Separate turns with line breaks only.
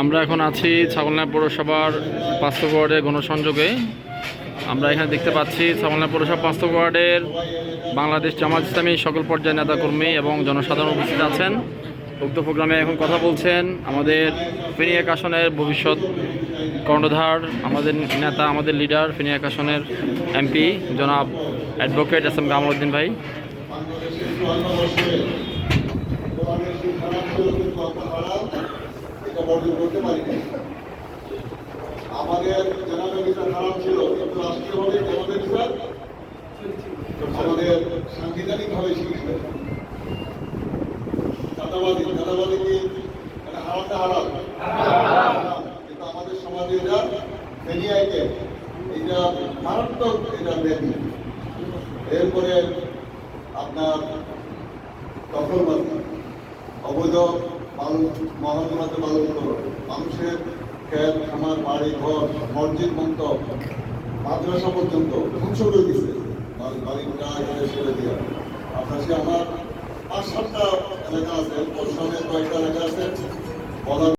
আমরা এখন আছি ছাগলনা পৌরসভার বাস্তব ওয়ার্ডের গণসংযোগে। আমরা এখানে দেখতে পাচ্ছি ছাগলনা পৌরসভা বাস্তব ওয়ার্ডের বাংলাদেশ জামাত ইসলামী সকল পর্যায়ের নেতাকর্মী এবং জনসাধারণ উপস্থিত আছেন। উক্ত প্রোগ্রামে এখন কথা বলছেন আমাদের ফেনিয়াক আসনের ভবিষ্যৎ কর্ণধার, আমাদের নেতা, আমাদের লিডার ফেনিয়াক আসনের এমপি জনাব অ্যাডভোকেট এস এম কামরুদ্দিন ভাই।
বর্জন করতে পারি আমাদের জেনারেল বিচার খারাপ ছিল, কিন্তু রাষ্ট্রীয়ভাবে জেনারেল বিচার আমাদের সাংবিধানিক ভাবে স্বীকৃত চাঁদাবাদী চাঁদাবাদী কি হারাতে হারাম কিন্তু আমাদের সমাজে এটা ফেনিয়াইতে এটা মারাত্মক এটা ব্যাধি এরপরে আপনার দখলবাদী অবৈধ মহাজনাতে পালন করো। মানুষের খেত, খামার, বাড়ি, ঘর, মসজিদ মন্তব মাদ্রাসা পর্যন্ত ধ্বংস করে দিচ্ছে বাড়িটা এখানে ছেড়ে দিয়ে। আপনার সে আমার পাঁচ সাতটা এলাকা আছে পশ্চিমের কয়েকটা এলাকা আছে।